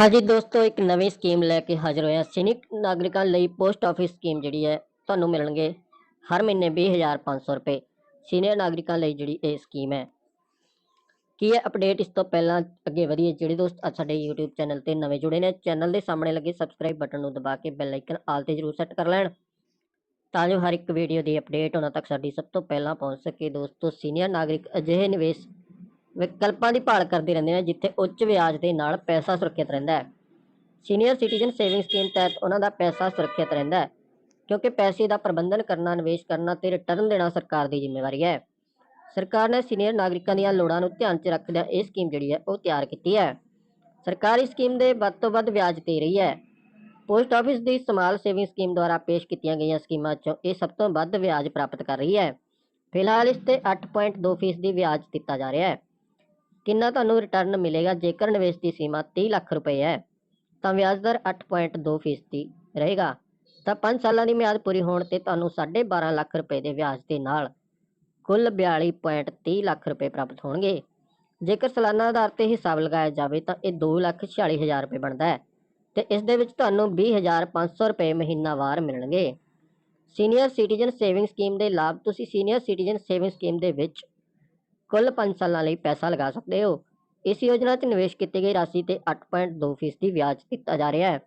ਹਾਂਜੀ ਦੋਸਤੋ, ਇੱਕ ਨਵੀਂ ਸਕੀਮ ਲੈ ਕੇ ਹਾਜ਼ਰ ਹੋਇਆ ਸੀਨੀਅਰ ਨਾਗਰਿਕਾਂ ਲਈ ਪੋਸਟ ਆਫਿਸ ਸਕੀਮ ਜਿਹੜੀ ਹੈ, ਤੁਹਾਨੂੰ ਮਿਲਣਗੇ ਹਰ ਮਹੀਨੇ 20500 ਰੁਪਏ ਸੀਨੀਅਰ ਨਾਗਰਿਕਾਂ ਲਈ ਜਿਹੜੀ ਇਹ ਸਕੀਮ ਹੈ। ਕੀ ਹੈ ਅਪਡੇਟ ਇਸ ਤੋਂ ਪਹਿਲਾਂ ਅੱਗੇ ਵਧੀਏ? ਜਿਹੜੇ ਦੋਸਤ ਸਾਡੇ YouTube ਚੈਨਲ ਤੇ ਨਵੇਂ ਜੁੜੇ ਨੇ, ਚੈਨਲ ਦੇ ਸਾਹਮਣੇ ਲੱਗੇ ਸਬਸਕ੍ਰਾਈਬ ਬਟਨ ਨੂੰ ਦਬਾ ਕੇ ਬੈਲ ਆਈਕਨ ਆਲ ਤੇ ਜਰੂਰ ਸੈੱਟ ਕਰ ਲੈਣ ਤਾਂ ਜੋ ਹਰ ਇੱਕ ਵੀਡੀਓ ਦੀ ਅਪਡੇਟ ਉਹਨਾਂ ਤੱਕ ਸਾਡੀ ਸਭ ਤੋਂ ਪਹਿਲਾਂ ਪਹੁੰਚ ਸਕੇ। ਦੋਸਤੋ, ਸੀਨੀਅਰ ਨਾਗਰਿਕ ਅਜਿਹੇ ਨਿਵੇਸ਼ ਵਿਕਲਪਾਂ ਦੀ ਭਾਲ ਕਰਦੇ ਰਹਿੰਦੇ ਨੇ, ਜਿੱਥੇ ਉੱਚ ਵਿਆਜ ਦੇ ਨਾਲ ਪੈਸਾ ਸੁਰੱਖਿਅਤ ਰਹਿੰਦਾ ਹੈ। ਸੀਨੀਅਰ ਸਿਟੀਜ਼ਨ ਸੇਵਿੰਗ ਸਕੀਮ ਤਹਿਤ ਉਹਨਾਂ ਦਾ ਪੈਸਾ ਸੁਰੱਖਿਅਤ ਰਹਿੰਦਾ ਹੈ, ਕਿਉਂਕਿ ਪੈਸੇ ਦਾ ਪ੍ਰਬੰਧਨ ਕਰਨਾ, ਨਿਵੇਸ਼ ਕਰਨਾ ਤੇ ਰਿਟਰਨ ਦੇਣਾ ਸਰਕਾਰ ਦੀ ਜ਼ਿੰਮੇਵਾਰੀ ਹੈ। ਸਰਕਾਰ ਨੇ ਸੀਨੀਅਰ ਨਾਗਰਿਕਾਂ ਦੀਆਂ ਲੋੜਾਂ ਨੂੰ ਧਿਆਨ 'ਚ ਰੱਖਦਿਆਂ ਇਹ ਸਕੀਮ ਜਿਹੜੀ ਹੈ, ਉਹ ਤਿਆਰ ਕੀਤੀ ਹੈ। ਸਰਕਾਰ ਇਸ ਸਕੀਮ ਦੇ ਵੱਧ ਤੋਂ ਵੱਧ ਵਿਆਜ ਦੇ ਰਹੀ ਹੈ। ਪੋਸਟ ਆਫਿਸ ਦੀ ਸਮਾਲ ਸੇਵਿੰਗ ਸਕੀਮ ਦੁਆਰਾ ਪੇਸ਼ ਕੀਤੀਆਂ ਗਈਆਂ ਸਕੀਮਾਂ 'ਚੋਂ ਇਹ ਸਭ ਤੋਂ ਵੱਧ ਵਿਆਜ ਪ੍ਰਾਪਤ ਕਰ ਰਹੀ ਹੈ। ਫਿਲਹਾਲ ਇਸ ਤੇ 8.2% ਫੀਸਦੀ ਵਿਆਜ ਦਿੱਤਾ ਜਾ ਰਿਹਾ ਹੈ। ਕਿੰਨਾ ਤੁਹਾਨੂੰ ਰਿਟਰਨ ਮਿਲੇਗਾ? ਜੇਕਰ ਨਿਵੇਸ਼ ਦੀ ਸੀਮਾ 30 ਲੱਖ ਰੁਪਏ ਹੈ ਤਾਂ ਵਿਆਜ ਦਰ 8.2% ਫੀਸਦੀ ਰਹੇਗਾ। ਤਾਂ 5 ਸਾਲਾਂ ਦੀ ਮਿਆਦ ਪੂਰੀ ਹੋਣ ਤੇ ਤੁਹਾਨੂੰ 12.5 ਲੱਖ ਰੁਪਏ ਦੇ ਵਿਆਜ ਦੇ ਨਾਲ ਕੁੱਲ 42.30 ਲੱਖ ਰੁਪਏ ਪ੍ਰਾਪਤ ਹੋਣਗੇ। ਜੇਕਰ ਸਾਲਾਨਾ ਆਧਾਰ ਤੇ ਹਿਸਾਬ ਲਗਾਇਆ ਜਾਵੇ ਤਾਂ ਇਹ 2,46,000 ਰੁਪਏ ਬਣਦਾ ਹੈ ਤੇ ਇਸ ਦੇ ਵਿੱਚ ਤੁਹਾਨੂੰ 20,500 ਰੁਪਏ ਮਹੀਨਾਵਾਰ ਮਿਲਣਗੇ। ਸੀਨੀਅਰ ਸਿਟੀਜ਼ਨ ਸੇਵਿੰਗ ਸਕੀਮ ਦੇ ਲਾਭ ਤੁਸੀਂ ਸੀਨੀਅਰ ਸਿਟੀਜ਼ਨ ਸੇਵਿੰਗ ਸਕੀਮ ਦੇ ਵਿੱਚ ਕੁੱਲ 5 ਸਾਲਾਂ ਲਈ ਪੈਸਾ ਲਗਾ ਸਕਦੇ ਹੋ। ਇਸ ਯੋਜਨਾ 'ਚ ਨਿਵੇਸ਼ ਕੀਤੀ ਗਈ ਰਾਸ਼ੀ ਤੇ 8.2% ਫੀਸਦੀ ਵਿਆਜ ਦਿੱਤਾ ਜਾ ਰਿਹਾ ਹੈ।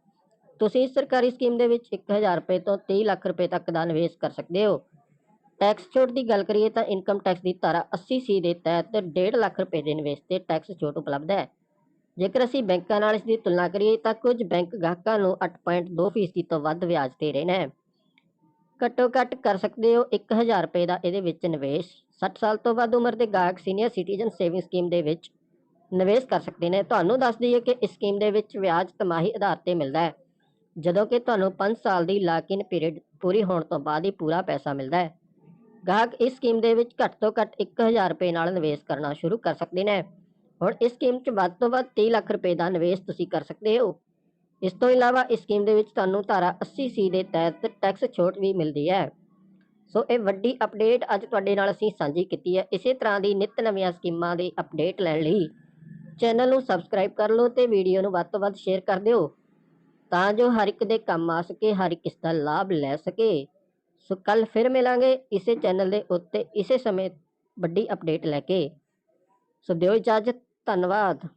ਤੁਸੀਂ ਇਸ ਸਰਕਾਰੀ ਸਕੀਮ ਦੇ ਵਿੱਚ 1000 ਰੁਪਏ ਤੋਂ 30 ਲੱਖ ਰੁਪਏ ਤੱਕ ਦਾ ਨਿਵੇਸ਼ ਕਰ ਸਕਦੇ ਹੋ। ਟੈਕਸ ਛੋਟ ਦੀ ਗੱਲ ਕਰੀਏ ਤਾਂ ਇਨਕਮ ਟੈਕਸ ਦੀ ਧਾਰਾ 80 ਸੀ ਦੇ ਤਹਿਤ 1.5 ਲੱਖ ਰੁਪਏ ਦੇ ਨਿਵੇਸ਼ ਤੇ ਟੈਕਸ ਛੋਟ ਉਪਲਬਧ ਹੈ। ਜੇਕਰ ਅਸੀਂ ਬੈਂਕਾਂ ਨਾਲ ਇਸ ਦੀ ਤੁਲਨਾ ਕਰੀਏ ਤਾਂ ਕੁਝ ਬੈਂਕ ਗਾਹਕਾਂ ਨੂੰ 8.2% ਫੀਸਦੀ ਤੋਂ ਵੱਧ ਵਿਆਜ ਦੇ ਰਹੇ ਨੇ। ਘੱਟੋ ਘੱਟ ਕਰ ਸਕਦੇ ਹੋ 1000 ਰੁਪਏ ਦਾ ਇਹਦੇ ਵਿੱਚ ਨਿਵੇਸ਼। 60 ਸਾਲ ਤੋਂ ਵੱਧ ਉਮਰ ਦੇ ਗਾਹਕ ਸੀਨੀਅਰ ਸਿਟੀਜ਼ਨ ਸੇਵਿੰਗ ਸਕੀਮ ਦੇ ਵਿੱਚ ਨਿਵੇਸ਼ ਕਰ ਸਕਦੇ ਨੇ। ਤੁਹਾਨੂੰ ਦੱਸ ਦਈਏ ਕਿ ਇਸ ਸਕੀਮ ਦੇ ਵਿੱਚ ਵਿਆਜ ਤਿਮਾਹੀ ਆਧਾਰ ਤੇ ਮਿਲਦਾ ਹੈ, ਜਦੋਂ ਕਿ ਤੁਹਾਨੂੰ 5 ਸਾਲ ਦੀ ਲਾਕ-ਇਨ ਪੀਰੀਅਡ ਪੂਰੀ ਹੋਣ ਤੋਂ ਬਾਅਦ ਹੀ ਪੂਰਾ ਪੈਸਾ ਮਿਲਦਾ ਹੈ। ਗਾਹਕ ਇਸ ਸਕੀਮ ਦੇ ਵਿੱਚ ਘੱਟ ਤੋਂ ਘੱਟ 1000 ਰੁਪਏ ਨਾਲ ਨਿਵੇਸ਼ ਕਰਨਾ ਸ਼ੁਰੂ ਕਰ ਸਕਦੇ ਨੇ। ਹੁਣ ਇਸ ਸਕੀਮ 'ਚ ਵੱਧ ਤੋਂ ਵੱਧ 30 ਲੱਖ ਰੁਪਏ ਦਾ ਨਿਵੇਸ਼ ਤੁਸੀਂ ਕਰ ਸਕਦੇ ਹੋ। ਇਸ ਤੋਂ ਇਲਾਵਾ ਇਸ ਸਕੀਮ ਦੇ ਵਿੱਚ ਤੁਹਾਨੂੰ ਧਾਰਾ 80 ਸੀ ਦੇ ਤਹਿਤ ਟੈਕਸ ਛੋਟ ਵੀ ਮਿਲਦੀ ਹੈ। ਸੋ ਇਹ ਵੱਡੀ ਅਪਡੇਟ ਅੱਜ ਤੁਹਾਡੇ ਨਾਲ ਅਸੀਂ ਸਾਂਝੀ ਕੀਤੀ ਹੈ। ਇਸੇ ਤਰ੍ਹਾਂ ਦੀ ਨਿਤ ਨਵੀਆਂ ਸਕੀਮਾਂ ਦੀ ਅਪਡੇਟ ਲੈਣ ਲਈ ਚੈਨਲ ਨੂੰ ਸਬਸਕ੍ਰਾਈਬ ਕਰ ਲਓ ਤੇ ਵੀਡੀਓ ਨੂੰ ਵੱਧ ਤੋਂ ਵੱਧ ਸ਼ੇਅਰ ਕਰ ਦਿਓ ਤਾਂ ਜੋ ਹਰ ਇੱਕ ਦੇ ਕੰਮ ਆ ਸਕੇ, ਹਰ ਇੱਕ ਇਸ ਦਾ ਲਾਭ ਲੈ ਸਕੇ। ਸੋ ਕੱਲ ਫਿਰ ਮਿਲਾਂਗੇ ਇਸੇ ਚੈਨਲ ਦੇ ਉੱਤੇ ਇਸੇ ਸਮੇਂ ਵੱਡੀ ਅਪਡੇਟ ਲੈ ਕੇ। ਸੋ ਦਿਓ ਇਜਾਜ਼ਤ, ਧੰਨਵਾਦ।